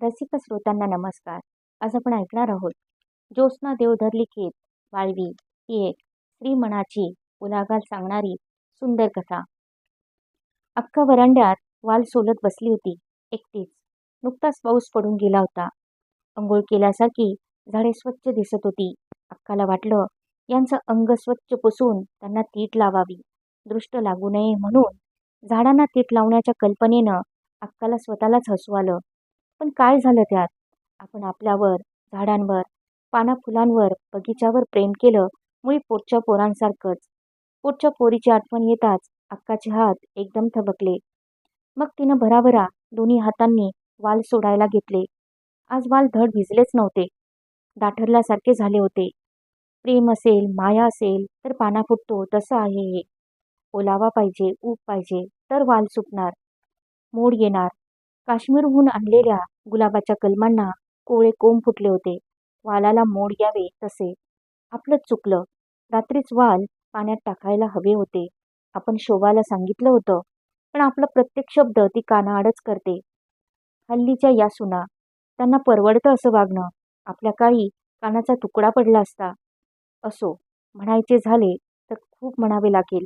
रसिक श्रोत्यांना नमस्कार. आज आपण ऐकणार आहोत ज्योत्स्ना देवधर लिखित वाळवी. ही एक स्त्री मनाची उलागाल सांगणारी सुंदर कथा. अख्खा वरांड्यात वाल सोलत बसली होती एकटीच. नुकताच पाऊस पडून गेला होता. अंघोळ केल्यासारखी झाडे स्वच्छ दिसत होती. अक्काला वाटलं यांचं अंग स्वच्छ पुसून त्यांना तीट लावावी. दृष्ट लागू नये म्हणून झाडांना तीट लावण्याच्या कल्पनेनं अक्काला स्वतःलाच हसू आलं. पण काय झालं त्यात? आपण आपल्यावर झाडांवर पाना फुलांवर बगीच्यावर प्रेम केलं मुळी पोटच्या पोरांसारखंच. पोटच्या पोरीची आठवण येताच अक्काचे हात एकदम थबकले. मग तिनं भराभरा दोन्ही हातांनी वाल सोडायला घेतले. आज वाल धड भिजलेच नव्हते. दाठरल्यासारखे झाले होते. प्रेम असेल माया असेल तर पाना फुटतो तसं आहे हे. ओलावा पाहिजे ऊब पाहिजे तर वाल सुटणार. मोड येणार. काश्मीरहून आणलेल्या गुलाबाच्या कलमांना कोळे कोंब फुटले होते. वालाला मोड यावे तसे. आपलं चुकलं. रात्रीच वाल पाण्यात टाकायला हवे होते. आपण शोभाला सांगितलं होतं. पण आपला प्रत्येक शब्द ती कानाआडच करते. हल्लीच्या या सुना. त्यांना परवडतं असं वागणं. आपल्या काळी कानाचा तुकडा पडला असता. असो म्हणायचे झाले तर खूप म्हणावे लागेल.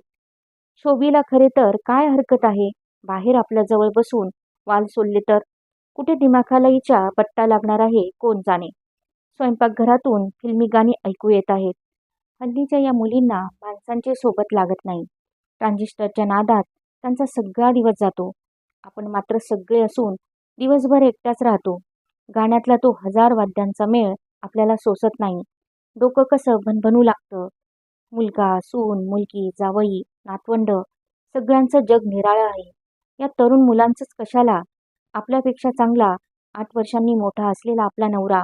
शोभीला खरे तर काय हरकत आहे? बाहेर आपल्याजवळ बसून वाल सोडले तर? कुठे दिमाखाला पट्टा लागणार आहे? कोण जाणे? स्वयंपाकघरातून फिल्मी गाणी ऐकू येत आहेत. हल्लीच्या या मुलींना माणसांची सोबत लागत नाही. ट्रान्झिस्टरच्या नादात त्यांचा सगळा दिवस जातो. आपण मात्र सगळे असून दिवसभर एकट्याच राहतो. गाण्यातला तो हजार वाद्यांचा मेळ आपल्याला सोसत नाही. डोकं कसं भनभनू लागतं? मुलगा सून मुलगी जावई नातवंड सगळ्यांचं जग निराळं आहे. या तरुण मुलांचंच कशाला? आपल्यापेक्षा चांगला आठ वर्षांनी मोठा असलेला आपला नवरा.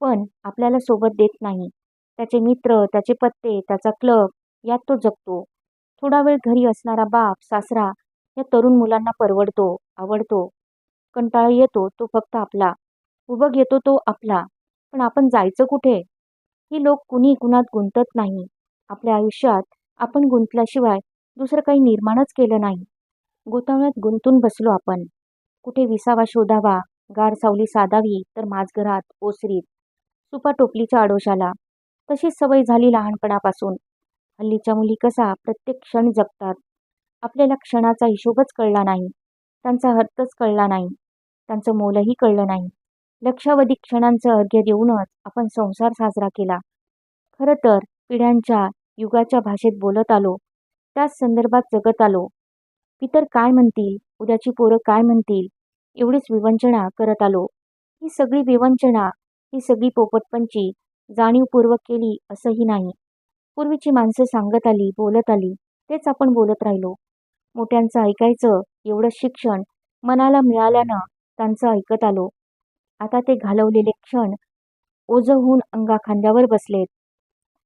पण आपल्याला सोबत देत नाही. त्याचे मित्र त्याचे पत्ते त्याचा क्लब यात तो जगतो. थोडा वेळ घरी असणारा बाप सासरा या तरुण मुलांना परवडतो आवडतो. कंटाळा येतो तो फक्त आपला. उबग येतो तो आपला. पण आपण जायचं कुठे? ही लोक कुणी कुणात गुंतत नाही. आपल्या आयुष्यात आपण गुंतल्याशिवाय दुसरं काही निर्माणच केलं नाही. गोतावण्यात गुंतून बसलो आपण. कुठे विसावा शोधावा गार सावली साधावी तर माजघरात ओसरीत. सुपा टोपलीच्या आडोशाला. तशीच सवय झाली लहानपणापासून. हल्लीच्या मुली कसा प्रत्येक क्षण जगतात आपल्याला क्षणाचा हिशोबच कळला नाही. त्यांचा अर्थच कळला नाही. त्यांचं मोलही कळलं नाही. लक्षावधी क्षणांचं अर्घ्य देऊनच आपण संसार साजरा केला. खरं तर पिढ्यांच्या युगाच्या भाषेत बोलत आलो. त्याच संदर्भात जगत आलो. पितर काय म्हणतील? उद्याची पोरं काय म्हणतील? एवढीच विवंचना करत आलो. ही सगळी विवंचना ही सगळी पोपटपंची जाणीवपूर्वक केली असंही नाही. पूर्वीची माणसं सांगत आली बोलत आली तेच आपण बोलत राहिलो. मोठ्यांचं ऐकायचं एवढं शिक्षण मनाला मिळाल्यानं त्यांचं ऐकत आलो. आता ते घालवलेले क्षण ओझं होऊन अंगा खांद्यावर बसलेत.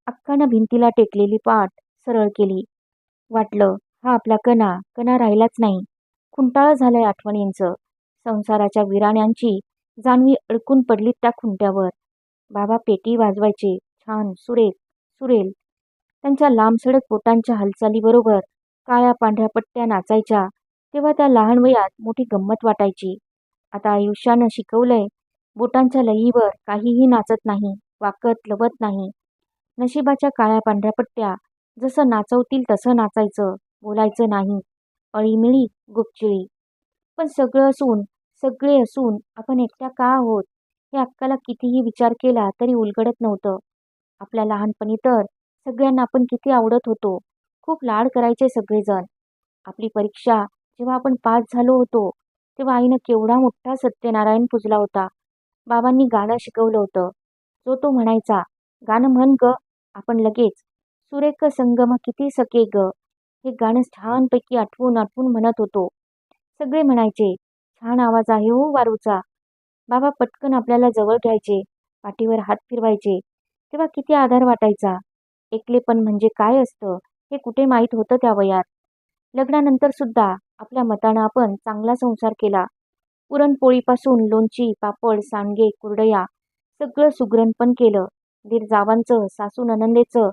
अक्कानं भिंतीला टेकलेली पाठ सरळ केली. वाटलं हा आपला कणा कणा राहिलाच नाही. खुंटाळं झालंय आठवणींचं. संसाराच्या विराण्यांची जाणवी अडकून पडली त्या खुंट्यावर. बाबा पेटी वाजवायचे. छान. सुरेख. सुरेल. त्यांच्या लांबसडक बोटांच्या हालचालीबरोबर काळ्या पांढऱ्या पट्ट्या नाचायच्या. तेव्हा त्या लहान वयात मोठी गंमत वाटायची. आता आयुष्यानं शिकवलंय बोटांच्या लईवर काहीही नाचत नाही वाकत लवत नाही. नशिबाच्या काळ्या पांढऱ्या पट्ट्या जसं नाचवतील तसं नाचायचं. बोलायचं नाही. अळीमिळी गुपचिळी. पण सगळं असून सगळे असून आपण एकट्या का आहोत? हे अक्काला कितीही विचार केला तरी उलगडत नव्हतं. आपल्या लहानपणी तर सगळ्यांना आपण किती आवडत होतो. खूप लाड करायचे सगळेजण. आपली परीक्षा जेव्हा आपण पास झालो होतो तेव्हा आईनं केवढा मोठा सत्यनारायण पुजला होता. बाबांनी गाणं शिकवलं होतं. जो तो म्हणायचा गाणं म्हण ग आपण लगेच. सुरेख संगम किती सके ग. हे गाणं छानपैकी आठवून आठवून म्हणत होतो. सगळे म्हणायचे छान आवाज आहे हो वारूचा. बाबा पटकन आपल्याला जवळ घ्यायचे पाठीवर हात फिरवायचे. तेव्हा किती आधार वाटायचा. एकलेपण म्हणजे काय असतं? हे कुठे माहीत होतं त्या वयात? लग्नानंतर सुद्धा आपल्या मतानं आपण चांगला संसार केला. पुरणपोळीपासून लोणची पापड सांडगे कुरडया सगळं सुग्रणपण केलं. दीर जावांचं सासू ननंदेचं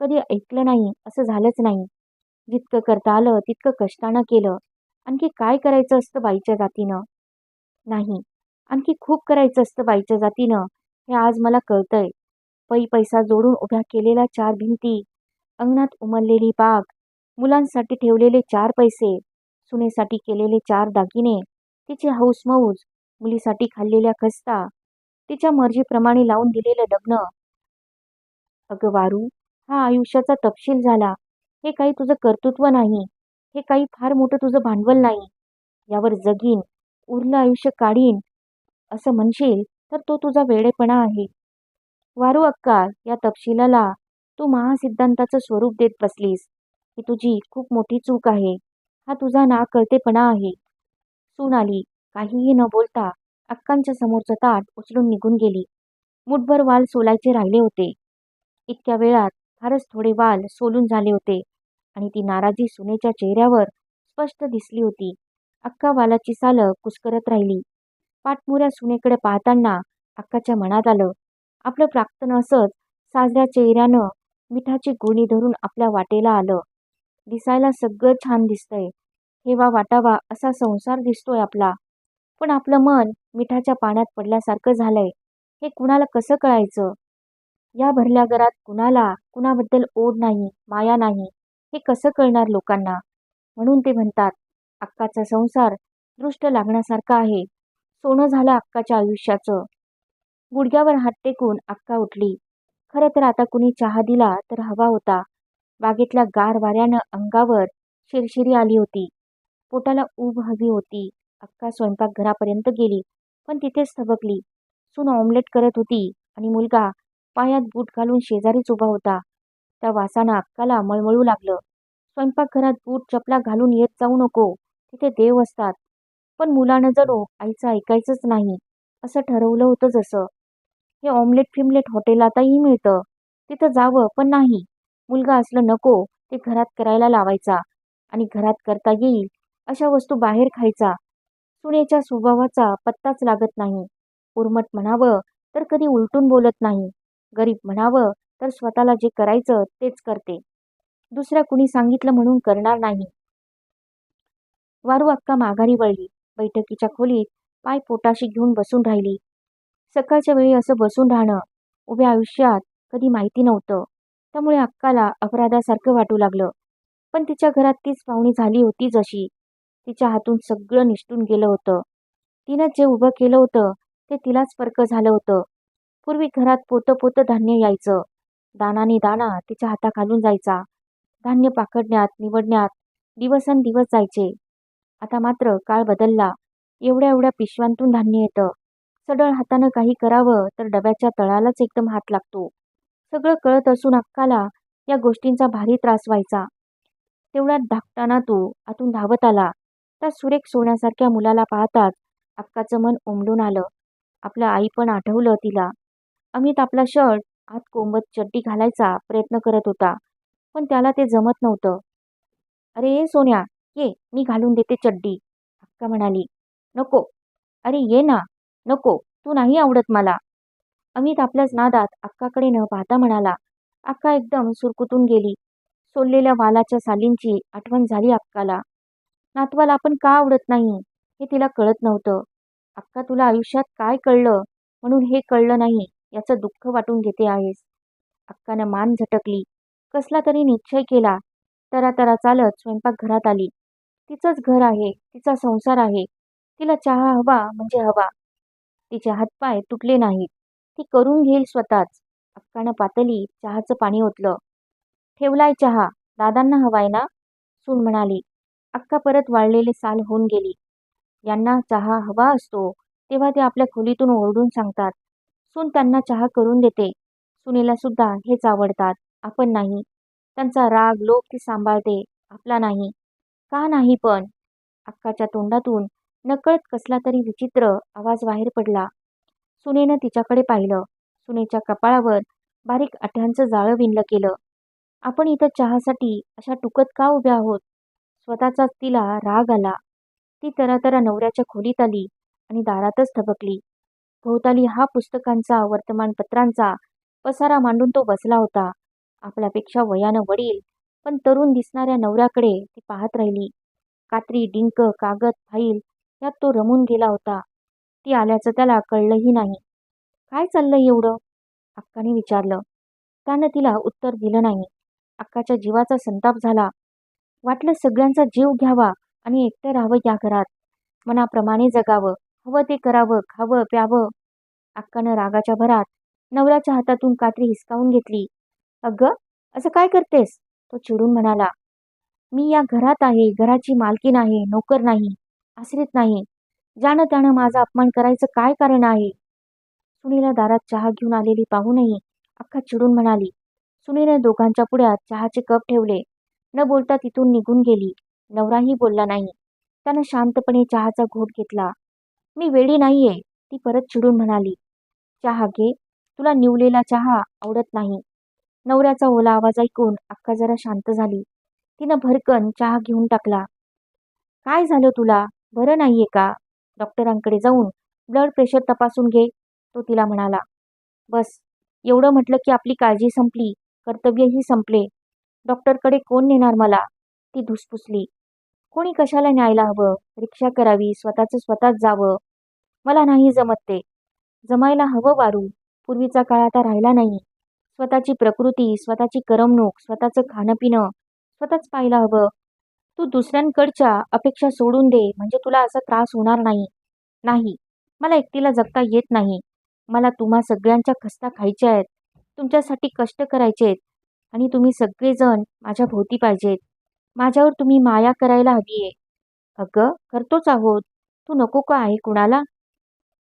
कधी ऐकलं नाही असं झालंच नाही. जितकं करता आलं तितकं कष्टानं केलं. आणखी काय करायचं असतं बाईच्या जातीनं? नाही. आणखी खूप करायचं असतं बाईच्या जातीनं हे आज मला कळतंय. पै पैसा जोडून उभ्या केलेल्या चार भिंती अंगणात उमललेली बाग मुलांसाठी ठेवलेले चार पैसे सुनेसाठी केलेले चार दागिने तिची हौसमौज मुलीसाठी खाल्लेल्या खस्ता तिच्या मर्जीप्रमाणे लावून दिलेलं लग्न. अगं वारू हा आयुष्याचा तपशील झाला. हे काही तुझं कर्तृत्व नाही. हे काही फार मोठं तुझं भांडवल नाही. यावर जगीन उरलं आयुष्य काढीन असं म्हणशील तर तो तुझा वेडेपणा आहे. वारू अक्का या तपशिलाला तू महासिद्धांताचं स्वरूप देत बसलीस. ही तुझी खूप मोठी चूक आहे. हा तुझा नाकळतेपणा आहे. सून आली. काहीही न बोलता अक्कांच्या समोरचं ताट उचलून निघून गेली. मुठभर वाल सोलायचे राहिले होते. इतक्या वेळात फारच थोडे वाल सोलून झाले होते. आणि ती नाराजी सुनेच्या चेहऱ्यावर स्पष्ट दिसली होती. अक्का वालाची सालं कुस्करत राहिली. पाठमुऱ्या सुनेकडे पाहताना अक्काच्या मनात आलं आपलं प्राक्तन असंच साजऱ्या चेहऱ्यानं मिठाची गुणी धरून आपल्या वाटेला आलं. दिसायला सगळं छान दिसतंय. हेवा वाटावा असा संसार दिसतोय आपला. पण आपलं मन मिठाच्या पाण्यात पडल्यासारखं झालंय. हे कुणाला कसं कळायचं? या भरल्या घरात कुणाला कुणाबद्दल ओढ नाही माया नाही. हे कसं कळणार लोकांना? म्हणून ते म्हणतात अक्काचा संसार दृष्ट लागण्यासारखा आहे. सोनं झालं अक्काच्या आयुष्याचं. गुडघ्यावर हात टेकून अक्का उठली. खरं तर आता कुणी चहा दिला तर हवा होता. बागेतल्या गार वाऱ्यानं अंगावर शिरशिरी आली होती. पोटाला ऊब हवी होती. अक्का स्वयंपाकघरापर्यंत गेली पण तिथेच थबकली. सून ऑमलेट करत होती आणि मुलगा पायात बूट घालून शेजारीच उभा होता. त्या वासानं अक्काला मळमळू लागलं. स्वयंपाकघरात बूट चपला घालून येत जाऊ नको तिथे देव असतात. पण मुलानं जणू आईचं ऐकायचंच नाही असं ठरवलं होतं जसं. हे ऑमलेट फिमलेट हॉटेलातही मिळतं. तिथं जावं पण नाही. मुलगा असलं नको ते घरात करायला लावायचा आणि घरात करता येईल अशा वस्तू बाहेर खायचा. सुनेच्या स्वभावाचा पत्ताच लागत नाही. उर्मट म्हणावं तर कधी उलटून बोलत नाही. गरीब म्हणावं तर स्वतःला जे करायचं तेच करते. दुसऱ्या कुणी सांगितलं म्हणून करणार नाही. वारू अक्का माघारी वळली. बैठकीच्या खोलीत पाय पोटाशी घेऊन बसून राहिली. सकाळच्या वेळी असं बसून राहणं उभ्या आयुष्यात कधी माहिती नव्हतं. त्यामुळे अक्काला अपराधासारखं वाटू लागलं. पण तिच्या घरात तीच पाहुणी झाली होती जशी. तिच्या हातून सगळं निष्ठून गेलं होतं. तिनं जे उभं केलं होतं ते तिलाच पर्क झालं होतं. पूर्वी घरात पोतं पोतं धान्य यायचं. दानाने दाना तिच्या हाताखालून जायचा. धान्य पाकडण्यात निवडण्यात दिवसेंदिवस जायचे. आता मात्र काळ बदलला. एवढ्या एवढ्या पिशव्यांतून धान्य येतं. सडळ हातानं काही करावं तर डब्याच्या तळालाच एकदम हात लागतो. सगळं कळत असून अक्काला या गोष्टींचा भारी त्रास व्हायचा. तेवढ्यात धाकटाना तो आतून धावत आला. त्या सुरेख सोन्यासारख्या मुलाला पाहताच अक्काचं मन उमलून आलं. आपलं आई पण आठवलं तिला. अमित आपला शर्ट आत कोंबत चड्डी घालायचा प्रयत्न करत होता पण त्याला ते जमत नव्हतं. अरे ये सोन्या ये मी घालून देते चड्डी अक्का म्हणाली. नको. अरे ये ना. नको. तू नाही आवडत मला. अमित आपल्याच नादात अक्काकडे न पाहता म्हणाला. अक्का एकदम सुरकुतून गेली. सोललेल्या वालाच्या सालींची आठवण झाली अक्काला. नातवाला आपण का आवडत नाही? हे तिला कळत नव्हतं. अक्का तुला आयुष्यात काय कळलं? म्हणून हे कळलं नाही. याचं दुःख वाटून घेते आहेस. अक्कानं मान झटकली. कसला तरी निश्चय केला. तरा तरा चालत स्वयंपाकघरात आली. तिचंच घर आहे तिचा संसार आहे. तिला चहा हवा म्हणजे हवा. तिचे हातपाय तुटले नाहीत. ती करून घेईल स्वतःच. अक्कानं पातली चहाचं पाणी ओतलं. ठेवलाय चहा. दादांना हवाय ना? सून म्हणाली. अक्का परत वाळलेले साल होऊन गेली. यांना चहा हवा असतो तेव्हा ते आपल्या खोलीतून ओरडून सांगतात. सून त्यांना चहा करून देते. सुनेला सुद्धा हेच आवडतात. आपण नाही. त्यांचा राग लोक ती सांभाळते. आपला नाही. का नाही पण? अक्काच्या तोंडातून नकळत कसला तरी विचित्र आवाज बाहेर पडला. सुनेनं तिच्याकडे पाहिलं. सुनेच्या कपाळावर बारीक आठ्यांचं जाळं विणलं केलं आपण इथं चहासाठी अशा टुकत का उभ्या आहोत? स्वतःचाच तिला राग आला. ती तरातरा नवऱ्याच्या खोलीत आली आणि दारातच थबकली. भोवताली हा पुस्तकांचा वर्तमानपत्रांचा पसारा मांडून तो बसला होता. आपल्यापेक्षा वयानं वडील पण तरुण दिसणाऱ्या नवऱ्याकडे ती पाहत राहिली. कात्री डिंक कागद फाईल यात तो रमून गेला होता. ती आल्याचं त्याला कळलंही नाही. काय चाललंय एवढं? अक्काने विचारलं. त्यानं तिला उत्तर दिलं नाही. अक्काच्या जीवाचा संताप झाला. वाटलं सगळ्यांचा जीव घ्यावा आणि एकटं राहावं या घरात. मनाप्रमाणे जगावं. हवं ते करावं खावं प्यावं. अक्कानं रागाच्या भरात नवऱ्याच्या हातातून कात्री हिसकावून घेतली. अगं असं काय करतेस? तो चिडून म्हणाला. मी या घरात आहे घराची मालकी नाही नोकर नाही आश्रित नाही. ज्यानं त्यानं माझा अपमान करायचं काय कारण आहे? सुनीला दारात चहा घेऊन आलेली पाहूनही अक्का चिडून म्हणाली. सुनीने दोघांच्या पुढ्यात चहाचे कप ठेवले. न बोलता तिथून निघून गेली. नवराही बोलला नाही. त्यानं शांतपणे चहाचा घोट घेतला. मी वेडी नाहीये ती परत चिडून म्हणाली. चहा घे तुला निवलेला चहा आवडत नाही. नवऱ्याचा ओला आवाज ऐकून अक्का जरा शांत झाली. तिनं भरकन चहा घेऊन टाकला. काय झालं तुला? बरं नाहीये का? डॉक्टरांकडे जाऊन ब्लड प्रेशर तपासून घे तो तिला म्हणाला. बस एवढं म्हटलं की आपली काळजी संपली कर्तव्यही संपले. डॉक्टरकडे कोण नेणार मला? ती धुसफुसली. कोणी कशाला न्यायला हवं? रिक्षा करावी स्वतःचं स्वतःच जावं. मला नाही जमत ते. जमायला हवं वारू. पूर्वीचा काळ आता राहिला नाही. स्वतःची प्रकृती स्वतःची करमणूक स्वतःचं खाणं पिणं स्वतःच पाहायला हवं. तू दुसऱ्यांकडच्या अपेक्षा सोडून दे म्हणजे तुला असा त्रास होणार नाही. नाही. मला एकटीला जगता येत नाही. मला तुम्हा सगळ्यांच्या खस्ता खायच्या आहेत. तुमच्यासाठी कष्ट करायचे आहेत. आणि तुम्ही सगळेजण माझ्या भोवती पाहिजेत. माझ्यावर तुम्ही माया करायला हवी आहे. अगं करतोच आहोत. तू नको का आहे कुणाला?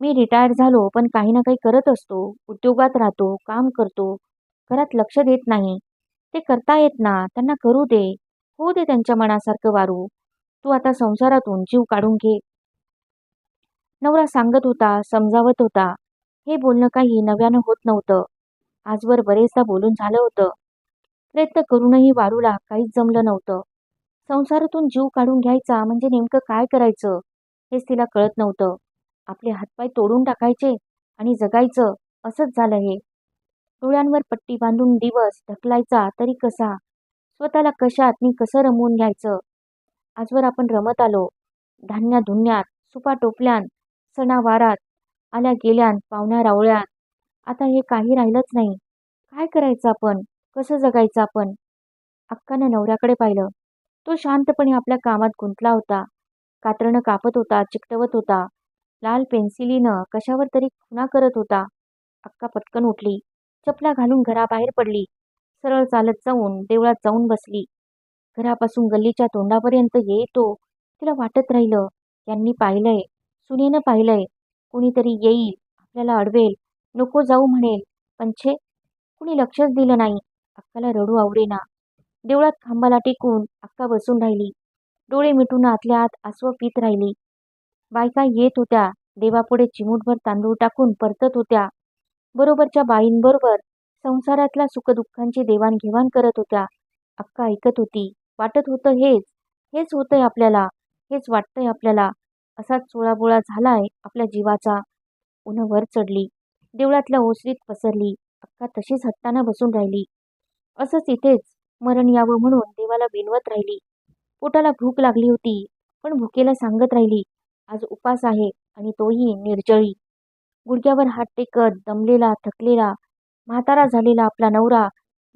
मी रिटायर झालो पण काही ना काही करत असतो. उद्योगात राहतो काम करतो. घरात लक्ष देत नाही. ते करता येत ना त्यांना करू दे. हो दे त्यांच्या मनासारखं वारू. तू आता संसारातून जीव काढून घे. नवरा सांगत होता समजावत होता. हे बोलणं काही नव्यानं होत नव्हतं. आजवर बरेचदा बोलून झालं होतं. प्रयत्न करूनही वारूला काहीच जमलं नव्हतं. संसारातून जीव काढून घ्यायचा म्हणजे नेमकं काय करायचं हेच तिला कळत नव्हतं. आपले हातपाय तोडून टाकायचे आणि जगायचं असंच झालं हे. डोळ्यांवर पट्टी बांधून दिवस ढकलायचा तरी कसा? स्वतःला कशात मी कसं रमवून घ्यायचं? आजवर आपण रमत आलो. धान्या धुन्यात सुपा टोपल्यान सणावारात आल्या गेल्यान पाहुण्या रावळ्यात. आता हे काही राहिलंच नाही. काय करायचं आपण? कसं जगायचं आपण? अक्कानं नवऱ्याकडे पाहिलं. तो शांतपणे आपल्या कामात गुंतला होता. कातरणं कापत होता चिकटवत होता. लाल पेन्सिलीनं कशावर तरी खुणा करत होता. अक्का पटकन उठली. चपला घालून घराबाहेर पडली. सरळ चालत जाऊन देवळात जाऊन बसली. घरापासून गल्लीच्या तोंडापर्यंत येतो तिला वाटत राहिलं यांनी पाहिलंय सुनेनं पाहिलंय. कुणीतरी येईल आपल्याला अडवेल. नको जाऊ म्हणेल पण छे कुणी लक्षच दिलं नाही. अक्काला रडू आवडेना. देवळात खांबाला टेकून अक्का बसून राहिली. डोळे मिटून आतल्या आत आसवं पित राहिली. बायका येत होत्या. देवापुढे चिमूटभर तांदूळ टाकून परतत होत्या. बरोबरच्या बाईंबरोबर संसारातल्या सुखदुःखांची देवाणघेवाण करत होत्या. अक्का ऐकत होती. वाटत होतं हेच हेच होतंय आपल्याला हेच वाटतंय आपल्याला. असाच चोळाबोळा झालाय आपल्या जीवाचा. उन्ह वर चढली. देवळातल्या ओसरीत पसरली. अक्का तशीच हट्टानं बसून राहिली. असंच इथेच मरण यावं म्हणून देवाला विनवत राहिली. पोटाला भूक लागली होती पण भुकेला सांगत राहिली आज उपास आहे आणि तोही निर्जळी. गुडघ्यावर हात टेकत दमलेला थकलेला म्हातारा झालेला आपला नवरा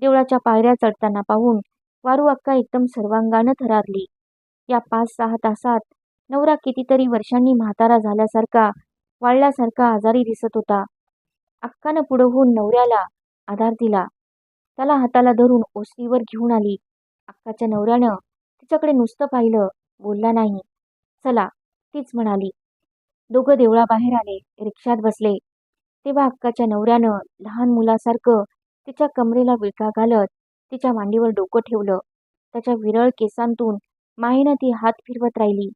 देवळाच्या पायऱ्या चढताना पाहून वारू अक्का एकदम सर्वांगानं थरारली. या पाच सहा तासात नवरा कितीतरी वर्षांनी म्हातारा झाल्यासारखा वाळल्यासारखा आजारी दिसत होता. अक्कानं पुढं होऊन नवऱ्याला आधार दिला. त्याला हाताला धरून ओसरीवर घेऊन आली. अक्काच्या नवऱ्यानं तिच्याकडे नुसतं पाहिलं बोलला नाही. चला तीच म्हणाली. दोघं देवळाबाहेर आले रिक्षात बसले. तेव्हा अक्काच्या नवऱ्यानं लहान मुलासारखं तिच्या कमरेला विळखा घालत तिच्या मांडीवर डोकं ठेवलं. त्याच्या विरळ केसांतून मायेनं ती हात फिरवत राहिली.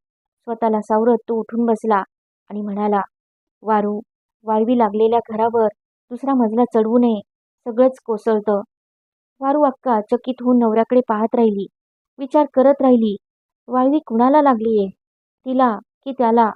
स्वतःला सावरत तो उठून बसला आणि म्हणाला वारू वाळवी लागलेल्या घरावर दुसरा मजला चढवू नये. सगळंच कोसळतं. वारू अक्का चकित होऊन नवऱ्याकडे पाहत राहिली. विचार करत राहिली वाळवी कुणाला लागलीये? तिला की त्याला?